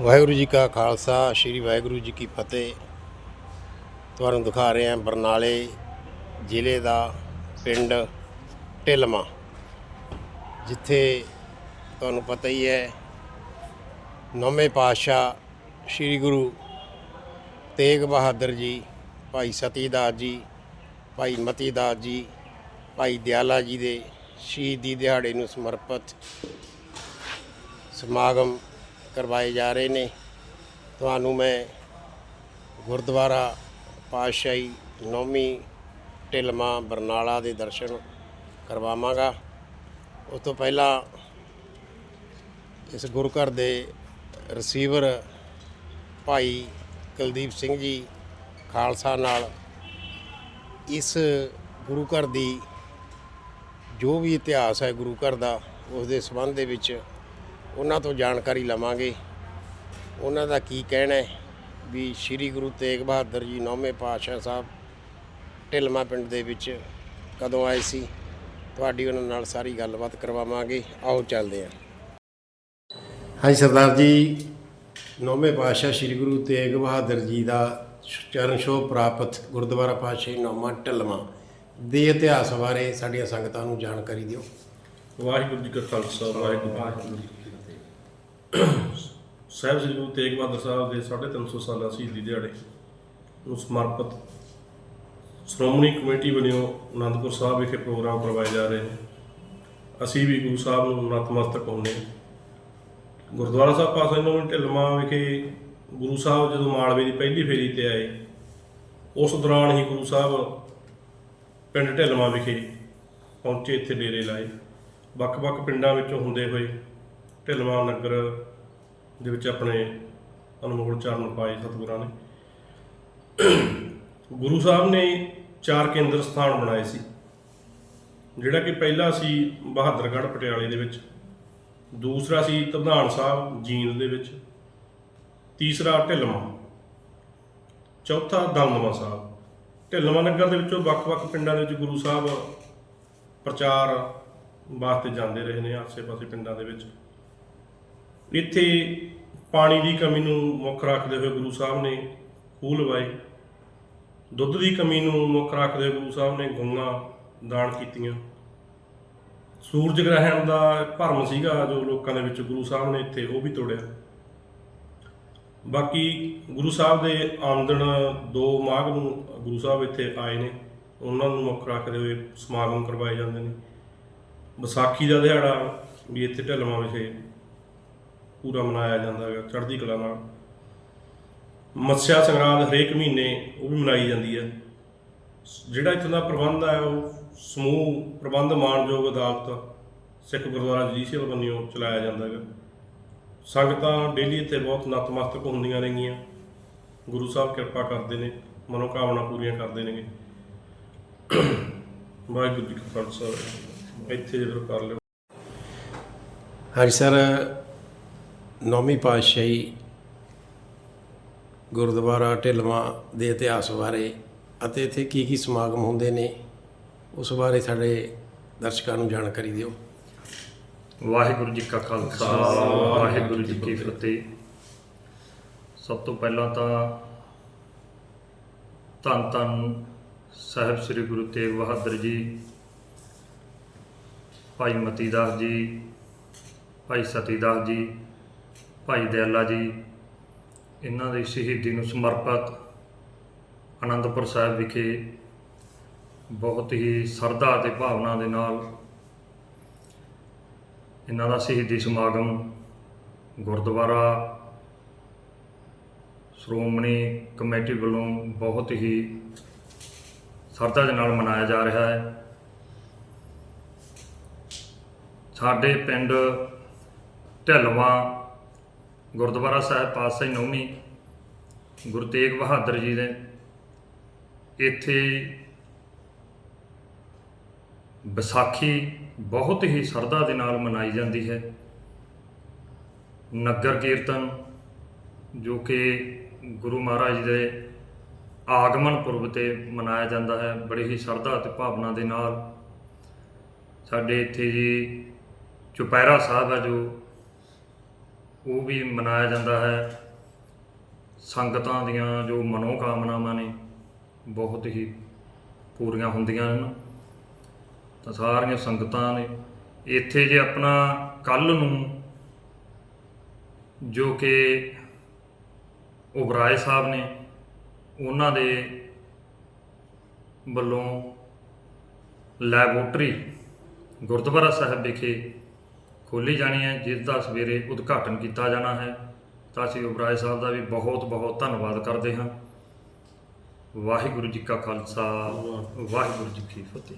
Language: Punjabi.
ਵਾਹਿਗੁਰੂ ਜੀ ਕਾ ਖਾਲਸਾ, ਸ੍ਰੀ ਵਾਹਿਗੁਰੂ ਜੀ ਕੀ ਫਤਿਹ। ਤੁਹਾਨੂੰ ਦਿਖਾ ਰਹੇ ਹਾਂ ਬਰਨਾਲੇ ਜ਼ਿਲ੍ਹੇ ਦਾ ਪਿੰਡ ਢਿਲਮਾ ਜਿੱਥੇ ਤੁਹਾਨੂੰ ਪਤਾ ਹੀ ਹੈ ਨੌਵੇਂ ਪਾਤਸ਼ਾਹ ਸ੍ਰੀ ਗੁਰੂ ਤੇਗ ਬਹਾਦਰ ਜੀ, ਭਾਈ ਸਤੀਦਾਸ ਜੀ, ਭਾਈ ਮਤੀਦਾਸ ਜੀ, ਭਾਈ ਦਿਆਲਾ ਜੀ ਦੇ ਸ਼ਹੀਦੀ ਦਿਹਾੜੇ ਨੂੰ ਸਮਰਪਿਤ ਸਮਾਗਮ ਕਰਵਾਏ ਜਾ ਰਹੇ ਨੇ। ਤੁਹਾਨੂੰ ਮੈਂ ਗੁਰਦੁਆਰਾ ਪਾਤਸ਼ਾਹੀ ਨੌਮੀ ਢਿਲਮਾ ਬਰਨਾਲਾ ਦੇ ਦਰਸ਼ਨ ਕਰਵਾਵਾਂਗਾ। ਉਸ ਤੋਂ ਪਹਿਲਾਂ ਇਸ ਗੁਰੂ ਘਰ ਦੇ ਰਿਸੀਵਰ ਭਾਈ ਕੁਲਦੀਪ ਸਿੰਘ ਜੀ ਖਾਲਸਾ ਨਾਲ ਇਸ ਗੁਰੂ ਘਰ ਦੀ ਜੋ ਵੀ ਇਤਿਹਾਸ ਹੈ ਗੁਰੂ ਘਰ ਦਾ, ਉਸ ਦੇ ਸੰਬੰਧ ਦੇ ਵਿੱਚ ਉਹਨਾਂ ਤੋਂ ਜਾਣਕਾਰੀ ਲਵਾਂਗੇ। ਉਹਨਾਂ ਦਾ ਕੀ ਕਹਿਣਾ ਹੈ? ਵੀ ਸ੍ਰੀ ਗੁਰੂ ਤੇਗ ਬਹਾਦਰ ਜੀ ਨੌਵੇਂ ਪਾਤਸ਼ਾਹ ਸਾਹਿਬ ਢਿਲਮਾ ਪਿੰਡ ਦੇ ਵਿੱਚ ਕਦੋਂ ਆਏ ਸੀ? ਤੁਹਾਡੀ ਉਹਨਾਂ ਨਾਲ ਸਾਰੀ ਗੱਲਬਾਤ ਕਰਵਾਵਾਂਗੇ। ਆਓ ਚੱਲਦੇ ਹਾਂ। ਹਾਂਜੀ ਸਰਦਾਰ ਜੀ ਨੌਵੇਂ ਪਾਤਸ਼ਾਹ ਸ੍ਰੀ ਗੁਰੂ ਤੇਗ ਬਹਾਦਰ ਜੀ ਦਾ ਚਰਨ ਛੋਹ ਪ੍ਰਾਪਤ ਗੁਰਦੁਆਰਾ ਪਾਤਸ਼ਾਹੀ ਨੌਵਾਂ ਢਿਲਮਾ ਦੇ ਇਤਿਹਾਸ ਬਾਰੇ ਸਾਡੀਆਂ ਸੰਗਤਾਂ ਨੂੰ ਜਾਣਕਾਰੀ ਦਿਓ। ਵਾਹਿਗੁਰੂ ਜੀ ਕਾ ਖਾਲਸਾ ਵਾਹਿਗੁਰੂ ਜੀ ਕੀ ਫਤਿਹ। ਸਾਹਿਬ ਸ੍ਰੀ ਗੁਰੂ ਤੇਗ ਬਹਾਦਰ ਸਾਹਿਬ ਦੇ 350 ਸਾਲਾ ਸ਼ਹੀਦੀ ਦਿਹਾੜੇ ਨੂੰ ਸਮਰਪਿਤ ਸ਼੍ਰੋਮਣੀ ਕਮੇਟੀ ਵੱਲੋਂ ਅਨੰਦਪੁਰ ਸਾਹਿਬ ਵਿਖੇ ਪ੍ਰੋਗਰਾਮ ਕਰਵਾਏ ਜਾ ਰਹੇ ਨੇ। ਅਸੀਂ ਵੀ ਗੁਰੂ ਸਾਹਿਬ ਨੂੰ ਨਤਮਸਤਕ ਹੁੰਦੇ ਹਾਂ। ਗੁਰਦੁਆਰਾ ਸਾਹਿਬ ਪਾਸੇ ਨੂੰ ਢਿਲਮਾ ਵਿਖੇ ਗੁਰੂ ਸਾਹਿਬ ਜਦੋਂ ਮਾਲਵੇ ਦੀ ਪਹਿਲੀ ਫੇਰੀ ਤੇ ਆਏ, ਉਸ ਦੌਰਾਨ ਹੀ ਗੁਰੂ ਸਾਹਿਬ ਪਿੰਡ ਢਿਲਮਾ ਵਿਖੇ ਪਹੁੰਚੇ, ਇੱਥੇ ਡੇਰੇ ਲਾਏ। ਵੱਖ-ਵੱਖ ਪਿੰਡਾਂ ਵਿੱਚੋਂ ਹੁੰਦੇ ਹੋਏ ਢਿਲਮਾ ਨਗਰ ਦੇ ਵਿੱਚ ਆਪਣੇ ਅਨਮੋਲ ਚਰਨ ਪਾਏ ਸਤਿਗੁਰਾਂ ਨੇ। ਗੁਰੂ ਸਾਹਿਬ ਨੇ ਚਾਰ ਕੇਂਦਰ ਸਥਾਨ ਬਣਾਏ ਸੀ, ਜਿਹੜਾ ਕਿ ਪਹਿਲਾ ਸੀ ਬਹਾਦਰਗੜ੍ਹ ਪਟਿਆਲੇ ਦੇ ਵਿੱਚ, ਦੂਸਰਾ ਸੀ ਧੰਧਾਨ ਸਾਹਿਬ ਜੀਂਦ ਦੇ ਵਿੱਚ, ਤੀਸਰਾ ਢਿਲਮਾ ਚੌਥਾ ਦਮਦਮਾ ਸਾਹਿਬ। ਢਿਲਮਾ ਨਗਰ ਦੇ ਵਿੱਚੋਂ ਵੱਖ-ਵੱਖ ਪਿੰਡਾਂ ਦੇ ਵਿੱਚ ਗੁਰੂ ਸਾਹਿਬ ਪ੍ਰਚਾਰ ਵਾਸਤੇ ਜਾਂਦੇ ਰਹੇ ਨੇ, ਆਸੇ-ਪਾਸੇ ਪਿੰਡਾਂ ਦੇ ਵਿੱਚ। ਇੱਥੇ ਪਾਣੀ ਦੀ ਕਮੀ ਨੂੰ ਮੁੱਖ ਰੱਖਦੇ ਹੋਏ ਗੁਰੂ ਸਾਹਿਬ ਨੇ ਖੂਹ ਲਵਾਏ ਦੁੱਧ ਦੀ ਕਮੀ ਨੂੰ ਮੁੱਖ ਰੱਖਦੇ ਹੋਏ ਗੁਰੂ ਸਾਹਿਬ ਨੇ ਗਊਆਂ ਦਾਨ ਕੀਤੀਆਂ। ਸੂਰਜ ਗ੍ਰਹਿਣ ਦਾ ਭਰਮ ਸੀਗਾ ਜੋ ਲੋਕਾਂ ਦੇ ਵਿੱਚ ਗੁਰੂ ਸਾਹਿਬ ਨੇ ਇੱਥੇ ਉਹ ਵੀ ਤੋੜਿਆ। ਬਾਕੀ ਗੁਰੂ ਸਾਹਿਬ ਦੇ ਆਮਦਨ ਦੋ ਮਾਘ ਨੂੰ ਗੁਰੂ ਸਾਹਿਬ ਇੱਥੇ ਆਏ ਨੇ। ਉਹਨਾਂ ਨੂੰ ਮੁੱਖ ਰੱਖਦੇ ਹੋਏ ਸਮਾਗਮ ਕਰਵਾਏ ਜਾਂਦੇ ਨੇ। ਵਿਸਾਖੀ ਦਾ ਦਿਹਾੜਾ ਵੀ ਇੱਥੇ ਢਲਵਾਂ ਵਿਖੇ ਪੂਰਾ ਮਨਾਇਆ ਜਾਂਦਾ ਹੈਗਾ, ਚੜ੍ਹਦੀ ਕਲਾ ਨਾਲ। ਮੱਸਿਆ ਸੰਗਰਾਂਦ ਹਰੇਕ ਮਹੀਨੇ ਉਹ ਵੀ ਮਨਾਈ ਜਾਂਦੀ ਹੈ। ਜਿਹੜਾ ਇੱਥੋਂ ਦਾ ਪ੍ਰਬੰਧ ਹੈ, ਉਹ ਸਮੂਹ ਪ੍ਰਬੰਧ ਮਾਨਯੋਗ ਅਦਾਲਤ, ਸਿੱਖ ਗੁਰਦੁਆਰਾ ਜੀਸੀਐਲ ਵੱਲੋਂ ਚਲਾਇਆ ਜਾਂਦਾ ਹੈਗਾ। ਸੰਗਤਾਂ ਡੇਲੀ ਇੱਥੇ ਬਹੁਤ ਨਤਮਸਤਕ ਹੁੰਦੀਆਂ ਨੇਗੀਆਂ ਗੁਰੂ ਸਾਹਿਬ ਕਿਰਪਾ ਕਰਦੇ ਨੇ, ਮਨੋਕਾਮਨਾ ਪੂਰੀਆਂ ਕਰਦੇ ਨੇਗੇ। ਵਾਹਿਗੁਰੂ ਜੀ ਕਾ ਖਾਲਸਾ। ਇੱਥੇ ਜਦੋਂ ਕਰ ਲਿਓ। ਹਾਂਜੀ, ਸਰ ਨੌਵੀਂ ਪਾਤਸ਼ਾਹੀ ਗੁਰਦੁਆਰਾ ਢਿਲਵਾਂ ਦੇ ਇਤਿਹਾਸ ਬਾਰੇ ਅਤੇ ਇੱਥੇ ਕੀ ਕੀ ਸਮਾਗਮ ਹੁੰਦੇ ਨੇ, ਉਸ ਬਾਰੇ ਸਾਡੇ ਦਰਸ਼ਕਾਂ ਨੂੰ ਜਾਣਕਾਰੀ ਦਿਓ। ਵਾਹਿਗੁਰੂ ਜੀ ਕਾ ਖਾਲਸਾ, ਵਾਹਿਗੁਰੂ ਜੀ ਕੀ ਫਤਿਹ। ਸਭ ਤੋਂ ਪਹਿਲਾਂ ਤਾਂ ਧੰਨ ਧੰਨ ਸਾਹਿਬ ਸ੍ਰੀ ਗੁਰੂ ਤੇਗ ਬਹਾਦਰ ਜੀ, ਭਾਈ ਮਤੀਦਾਸ ਜੀ, ਭਾਈ ਸਤੀਦਾਸ ਜੀ ਭਾਈ ਦਿਆਲਾ ਜੀ, ਇਹਨਾਂ ਦੀ ਸ਼ਹੀਦੀ ਨੂੰ ਸਮਰਪਿਤ ਅਨੰਦਪੁਰ ਸਾਹਿਬ ਵਿਖੇ ਬਹੁਤ ਹੀ ਸਰਦਾ ਅਤੇ ਭਾਵਨਾ ਦੇ ਨਾਲ ਇਹਨਾਂ ਦਾ ਸ਼ਹੀਦੀ ਸਮਾਗਮ ਗੁਰਦੁਆਰਾ ਸ਼੍ਰੋਮਣੀ ਕਮੇਟੀ ਵੱਲੋਂ ਬਹੁਤ ਹੀ ਸਰਦਾ ਦੇ ਨਾਲ ਮਨਾਇਆ ਜਾ ਰਿਹਾ ਹੈ। ਸਾਡੇ ਪਿੰਡ ਢਿਲਵਾ ਗੁਰਦੁਆਰਾ ਸਾਹਿਬ ਪਾਤਸ਼ਾਹੀ ਨੌਵੀਂ ਗੁਰੂ ਤੇਗ ਬਹਾਦਰ ਜੀ ਦੇ ਇੱਥੇ ਵਿਸਾਖੀ ਬਹੁਤ ਹੀ ਸਰਦਾ ਦੇ ਨਾਲ ਮਨਾਈ ਜਾਂਦੀ ਹੈ। ਨਗਰ ਕੀਰਤਨ ਜੋ ਕਿ ਗੁਰੂ ਮਹਾਰਾਜ ਦੇ ਆਗਮਨ ਪੁਰਬ ਤੇ ਮਨਾਇਆ ਜਾਂਦਾ ਹੈ, ਬੜੀ ਹੀ ਸਰਦਾ ਅਤੇ ਭਾਵਨਾ ਦੇ ਨਾਲ। ਸਾਡੇ ਇੱਥੇ ਜੀ ਚੁਪਹਿਰਾ ਸਾਹਿਬ ਹੈ ਜੋ ਉਹ ਵੀ ਮਨਾਇਆ ਜਾਂਦਾ ਹੈ। ਸੰਗਤਾਂ ਦੀਆਂ ਜੋ ਮਨੋਕਾਮਨਾਵਾਂ ਨੇ, ਬਹੁਤ ਹੀ ਪੂਰੀਆਂ ਹੁੰਦੀਆਂ ਹਨ। ਤਾਂ ਸਾਰੀਆਂ ਸੰਗਤਾਂ ਨੇ ਇੱਥੇ ਜੇ ਆਪਣਾ ਕੱਲ ਨੂੰ ਜੋ ਕਿ ਉਬਰਾਏ ਸਾਹਿਬ ਨੇ, ਉਹਨਾਂ ਦੇ ਵੱਲੋਂ ਲੈਬੋਰਟਰੀ ਗੁਰਦੁਆਰਾ ਸਾਹਿਬ ਵਿਖੇ ਖੋਲੀ ਜਾਣੀ ਹੈ ਜਿਸ ਦਾ ਸਵੇਰੇ ਉਦਘਾਟਨ ਕੀਤਾ ਜਾਣਾ ਹੈ। ਤਾਂ ਅਸੀਂ ਉਬਰਾਏ ਸਾਹਿਬ ਦਾ ਵੀ ਬਹੁਤ ਬਹੁਤ ਧੰਨਵਾਦ ਕਰਦੇ ਹਾਂ। ਵਾਹਿਗੁਰੂ ਜੀ ਕਾ ਖਾਲਸਾ ਵਾਹਿਗੁਰੂ ਜੀ ਕੀ ਫਤਿਹ।